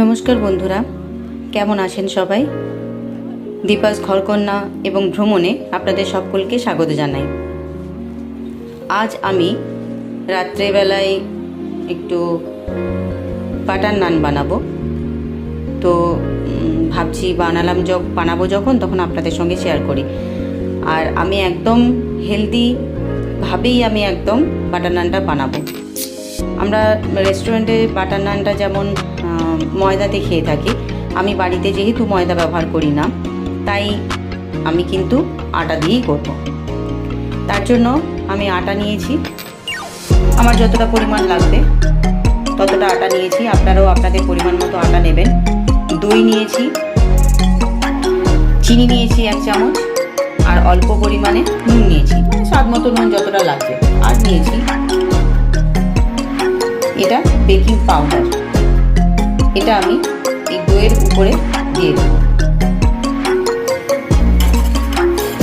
নমস্কার বন্ধুরা, কেমন আছেন সবাই? দীপাস ঘরকন্যা এবং ভ্রমণে আপনাদের সকলকে স্বাগত জানাই। আজ আমি রাত্রেবেলায় একটু বাটার নান বানাবো। তো ভাবছি বানালাম যখন বানাবো যখন, তখন আপনাদের সঙ্গে শেয়ার করি। আর আমি একদম হেলদি ভাবেই আমি একদম বাটার নানটা বানাবো। আমরা রেস্টুরেন্টে বাটার নানটা যেমন ময়দাতে খেয়ে থাকি। আমি বাড়িতে যেহেতু ময়দা ব্যবহার করি না, তাই আমি কিন্তু আটা দিয়েই করব। তার জন্য আমি আটা নিয়েছি। আমার যতটা পরিমাণ লাগবে, ততটা আটা নিয়েছি। আপনারাও আপনাদের পরিমাণ মতো আটা নেবেন। দই নিয়েছি, চিনি নিয়েছি এক চামচ, আর অল্প পরিমাণে নুন নিয়েছি। স্বাদ মতো নুন যতটা লাগবে। আর নিয়েছি এটা বেকিং পাউডার। এটা আমি এই দইয়ের উপরে দিয়ে দেবো।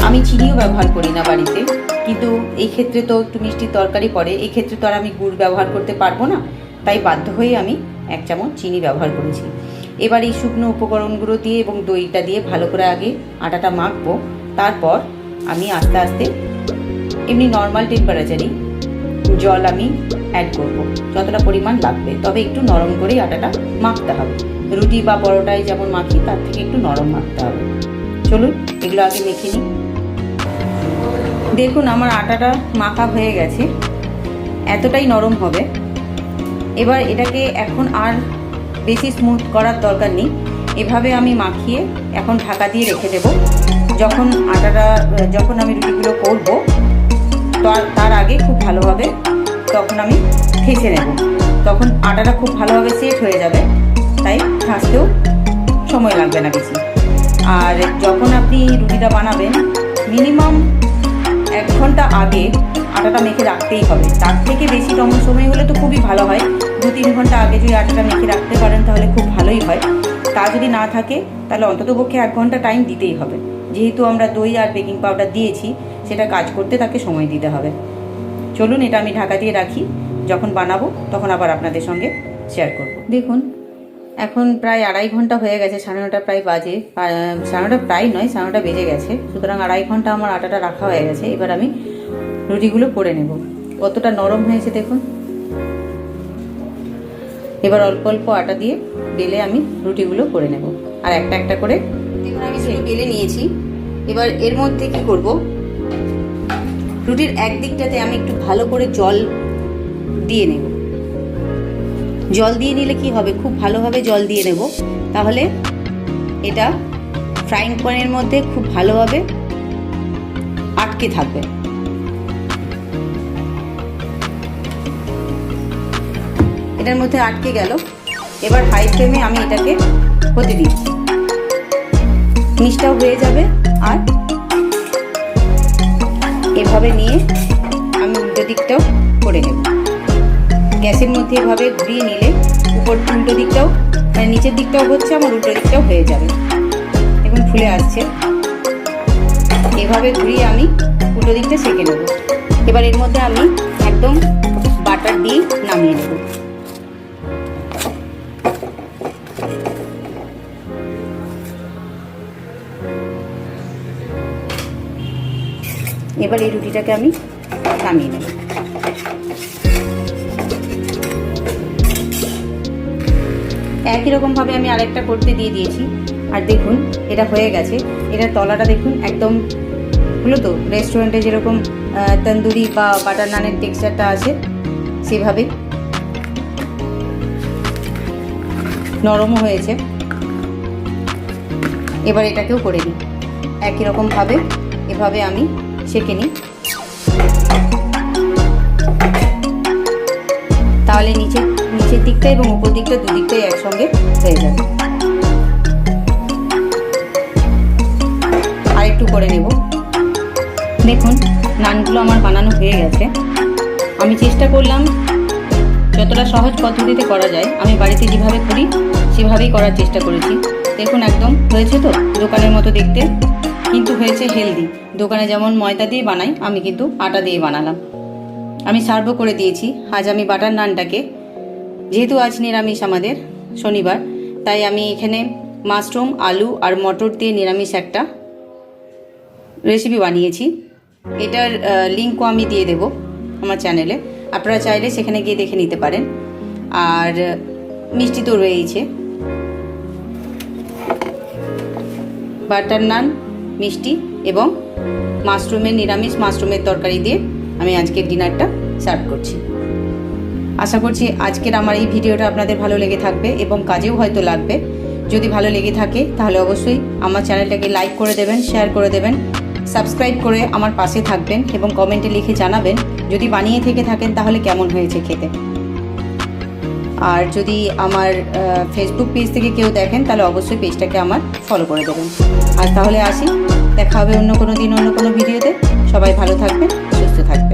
আমি চিনিও ব্যবহার করি না বাড়িতে, কিন্তু এই ক্ষেত্রে তো একটু মিষ্টির তরকারি পড়ে, এই ক্ষেত্রে তো আর আমি গুড় ব্যবহার করতে পারব না, তাই বাধ্য হয়ে আমি এক চামচ চিনি ব্যবহার করেছি। এবার এই শুকনো উপকরণগুলো দিয়ে এবং দইটা দিয়ে ভালো করে আগে আটাটা মাখবো, তারপর আমি আস্তে আস্তে এমনি নর্মাল টেম্পারেচারই জল আমি অ্যাড করব। যতটা পরিমাণ লাগবে। তবে একটু নরম করেই আটাটা মাখতে হবে। রুটি বা পরোটায় যেমন মাখি, তার থেকে একটু নরম মাখতে হবে। চলুন, এগুলো আগে মেখে নিই। দেখুন, আমার আটাটা মাখা হয়ে গেছে। এতটাই নরম হবে। এবার এটাকে এখন আর বেশি স্মুথ করার দরকার নেই। এভাবে আমি মাখিয়ে এখন ঢাকা দিয়ে রেখে দেব। যখন আটাটা, যখন আমি রুটিগুলো করব তার আগে খুব ভালোভাবে তখন আমি ঠেসে নেব। তখন আটাটা খুব ভালোভাবে সেট হয়ে যাবে, তাই ঠাসতেও সময় লাগবে না বেশি। আর যখন আপনি রুটিটা বানাবেন, মিনিমাম এক ঘণ্টা আগে আটাটা মেখে রাখতেই হবে। তার থেকে বেশি কম সময় হলে তো খুবই ভালো হয়। দু তিন ঘণ্টা আগে যদি আটাটা মেখে রাখতে পারেন, তাহলে খুব ভালোই হয়। তা যদি না থাকে, তাহলে অন্ততপক্ষে এক ঘণ্টা টাইম দিতেই হবে। যেহেতু আমরা দই আর বেকিং পাউডার দিয়েছি, সেটা কাজ করতে তাকে সময় দিতে হবে। চলুন, এটা আমি ঢাকা দিয়ে রাখি। যখন বানাবো, তখন আবার আপনাদের সঙ্গে শেয়ার করব। দেখুন, এখন প্রায় আড়াই ঘণ্টা হয়ে গেছে, সাড়ে নটা প্রায় বাজে। সাড়ে নটা প্রায় নয়, সাড়ে নটা বেজে গেছে। সুতরাং আড়াই ঘণ্টা আমার আটাটা রাখা হয়ে গেছে। এবার আমি রুটিগুলো করে নেব। কতটা নরম হয়েছে দেখুন। এবার অল্প অল্প আটা দিয়ে বেলে আমি রুটিগুলো করে নেব। আর একটা একটা করে বেলে নিয়েছি। এবার এর মধ্যে কি করব? রুটির এক দিকটাতে আমি একটু ভালো করে জল দিয়ে নেব। জল দিয়ে নিলে কি হবে? খুব ভালোভাবে জল দিয়ে নেব। তাহলে এটা ফ্রাইং প্যানের মধ্যে খুব ভালোভাবে আটকে থাকবে। এটার মধ্যে আটকে গেল। এবার হাই ফ্লেমে আমি এটাকে হতে দিচ্ছি। নিচটাও হয়ে যাবে আর এভাবে নিয়ে আমি উল্টো দিকটাও করে নেব। গ্যাসের মধ্যে এভাবে ঘুরিয়ে নিলে উপর উল্টো দিকটাও মানে নিচের দিকটাও হচ্ছে, আমার উল্টো দিকটাও হয়ে যাবে। এখন ফুলে আসছে। এভাবে ঘুরিয়ে আমি উল্টো দিকটা সেঁকে নেব। এবার এর মধ্যে আমি একদম বাটার দিয়ে নামিয়ে নেব। এবার এই রুটিটাকে আমি নামিয়ে নেব। একই রকমভাবে আমি আরেকটা করতে দিয়ে দিয়েছি। আর দেখুন, এটা হয়ে গেছে। এটা তলাটা দেখুন, একদম হলো তো রেস্টুরেন্টে যেরকম তন্দুরি বা বাটার নানের টেক্সচারটা আছে, সেভাবে নরমও হয়েছে। এবার এটাকেও করে নিই। একই রকমভাবে এভাবে আমি সেঁকে নিই। তাহলে নিচে, নিচের দিকটা এবং উপর দিকটা দুদিকটাই একসঙ্গে হয়ে যাবে। আর একটু করে নেব। দেখুন, নানগুলো আমার বানানো হয়ে গেছে। আমি চেষ্টা করলাম যতটা সহজ পদ্ধতিতে করা যায়। আমি বাড়িতে যেভাবে করি, সেভাবেই করার চেষ্টা করেছি। দেখুন একদম হয়েছে তো, দোকানের মতো দেখতে। কিন্তু হয়েছে হেলদি দোকানে যেমন ময়দা দিয়ে বানাই, আমি কিন্তু আটা দিয়ে বানালাম। আমি সার্ভও করে দিয়েছি। আজ আমি বাটার নানটাকে। যেহেতু আজ নিরামিষ আমাদের শনিবার, তাই আমি এখানে মাশরুম, আলু আর মটর দিয়ে নিরামিষ একটা রেসিপি বানিয়েছি। এটার লিঙ্কও আমি দিয়ে দেব আমার চ্যানেলে আপনারা চাইলে সেখানে গিয়ে দেখে নিতে পারেন। আর, মিষ্টি তো রয়েইছে। বাটার নান, মিষ্টি এবং মাশরুমের নিরামিষ মাশরুমের তরকারি দিয়ে আমি আজকের ডিনারটা সার্ভ করছি। আশা করছি আজকের আমার এই ভিডিওটা আপনাদের ভালো লেগে থাকবে এবং কাজেও হয়তো লাগবে। যদি ভালো লেগে থাকে, তাহলে অবশ্যই আমার চ্যানেলটাকে লাইক করে দেবেন, শেয়ার করে দেবেন, সাবস্ক্রাইব করে আমার পাশে থাকবেন এবং কমেন্টে লিখে জানাবেন, যদি বানিয়ে থেকে থাকেন, তাহলে কেমন হয়েছে খেতে। আর যদি আমার ফেসবুক পেজ থেকে কেউ দেখেন, তাহলে অবশ্যই পেজটাকে আমার ফলো করে দেবেন। আর তাহলে আসি, দেখা হবে অন্য কোনো দিন অন্য কোনো ভিডিওতে সবাই ভালো থাকবেন, সুস্থ থাকবেন।